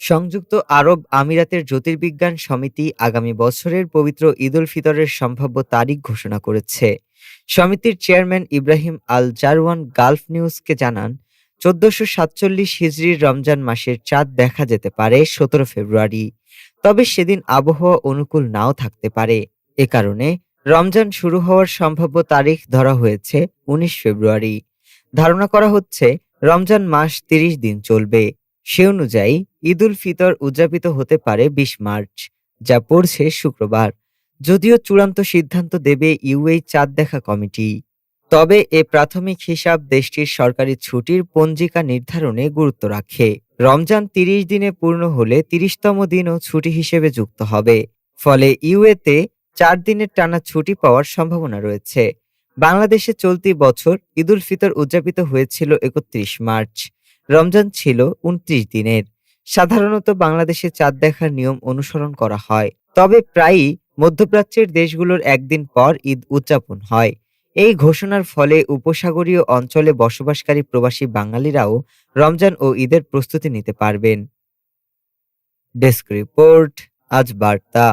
সংযুক্ত আরব আমিরাতের জ্যোতির্বিজ্ঞান সমিতি আগামী বছরের পবিত্র ঈদুল ফিতরের সম্ভাব্য তারিখ ঘোষণা করেছে। সমিতির chairman Ibrahim Al Jarwan Gulf নিউজকে জানান, চোদ্দশো সাতচল্লিশ হিজরির রমজান মাসের চাঁদ দেখা যেতে পারে সতেরো ফেব্রুয়ারি, তবে সেদিন আবহাওয়া অনুকূল নাও থাকতে পারে। এ কারণে রমজান শুরু হওয়ার সম্ভাব্য তারিখ ধরা হয়েছে উনিশ ফেব্রুয়ারি। ধারণা করা হচ্ছে, রমজান মাস তিরিশ দিন চলবে। সে অনুযায়ী ঈদুল ফিতর উদযাপিত হতে পারে বিশ মার্চ, যা পড়ছে শুক্রবার। যদিও চূড়ান্ত সিদ্ধান্ত দেবে ইউএই চাঁদ দেখা কমিটি। তবে এ প্রাথমিক হিসাব দেশটির সরকারি ছুটির পঞ্জিকা নির্ধারণে গুরুত্ব রাখে। রমজান তিরিশ দিনে পূর্ণ হলে তিরিশতম দিনও ছুটি হিসেবে যুক্ত হবে। ফলে ইউএতে চার দিনের টানা ছুটি পাওয়ার সম্ভাবনা রয়েছে। বাংলাদেশে চলতি বছর ঈদুল ফিতর উদযাপিত হয়েছিল একত্রিশ মার্চ। রমজান ছিল উনত্রিশ দিনের। সাধারণত বাংলাদেশে চাঁদ দেখার নিয়ম অনুসরণ করা হয়। তবে প্রায়ই মধ্যপ্রাচ্যের দেশগুলোর একদিন পর ঈদ উদযাপন হয়। এই ঘোষণার ফলে উপসাগরীয় অঞ্চলে বসবাসকারী প্রবাসী বাঙালিরাও রমজান ও ঈদের প্রস্তুতি নিতে পারবেন। ডেস্ক রিপোর্ট, আজ বার্তা।